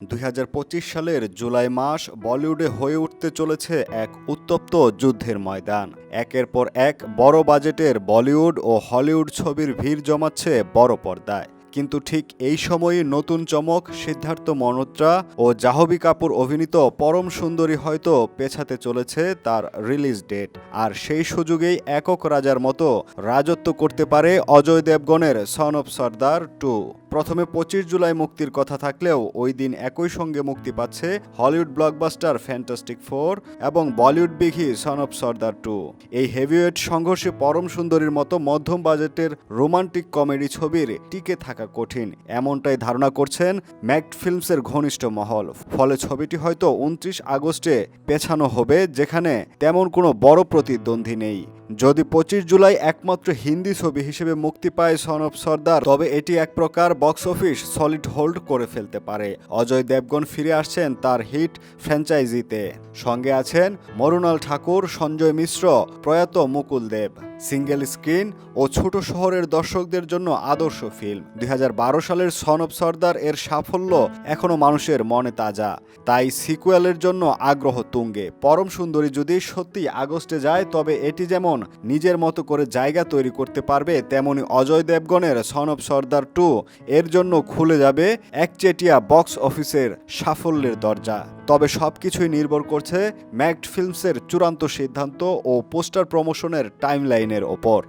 দুই হাজার পঁচিশ সালের জুলাই মাস বলিউডে হয়ে উঠতে চলেছে এক উত্তপ্ত যুদ্ধের ময়দান। একের পর এক বড় বাজেটের বলিউড ও হলিউড ছবির ভিড় জমাচ্ছে বড় পর্দায়। কিন্তু ঠিক এই সময়ই নতুন চমক সিদ্ধার্থ মনোত্রা ও জাহবি কাপুর অভিনীত পরম সুন্দরী হয়তো পেছাতে চলেছে তার রিলিজ ডেট। আর সেই সুযোগেই একক রাজার মতো রাজত্ব করতে পারে অজয় দেবগণের সন অফ সর্দার টু প্রথমে পঁচিশ জুলাই মুক্তির কথা থাকলেও ওই দিন একই সঙ্গে মুক্তি পাচ্ছে হলিউড ব্লকবাস্টার ফ্যান্টাস্টিক ফোর এবং বলিউড বিঘি সন অফ সর্দার টু। এই হেভিওয়েট সংঘর্ষে পরম সুন্দরীর মতো মধ্যম বাজেটের রোমান্টিক কমেডি ছবির টিকে থাকা কঠিন, এমনটাই ধারণা করছেন ম্যাকড ফিল্মসের ঘনিষ্ঠ মহল। ফলে ছবিটি হয়তো উনত্রিশ আগস্টে পেছানো হবে, যেখানে তেমন কোনো বড় প্রতিদ্বন্দ্বী নেই। যদি পঁচিশ জুলাই একমাত্র হিন্দি ছবি হিসেবে মুক্তি পায় সন অফ সর্দার, তবে এটি এক প্রকার বক্স অফিস সলিড হোল্ড করে ফেলতে পারে। অজয় দেবগন ফিরে আসছেন তার হিট ফ্র্যাঞ্চাইজিতে সঙ্গে আছেন মরুণাল ঠাকুর, সঞ্জয় মিশ্র, প্রয়াত মুকুল দেব। সিঙ্গেল স্ক্রিন ও ছোট শহরের দর্শকদের জন্য আদর্শ ফিল্ম। দুই হাজার বারো সালের সন অফ সর্দার এর সাফল্য এখনও মানুষের মনে তাজা। তাই সিকুয়েলের জন্য আগ্রহ তুঙ্গে। পরম সুন্দরী যদি সত্যি আগস্টে যায়, তবে এটি যেমন নিজের মতো করে জায়গা তৈরি করতে পারবে, তেমনি অজয় দেবগণের সন অফ সর্দার টু এর জন্য খুলে যাবে একচেটিয়া বক্স অফিসের সাফল্যের দরজা। তবে সব কিছুই নির্ভর করছে ম্যাকড ফিল্মসের চূড়ান্ত সিদ্ধান্ত ও পোস্টার প্রমোশনের টাইমলাইনের ওপর।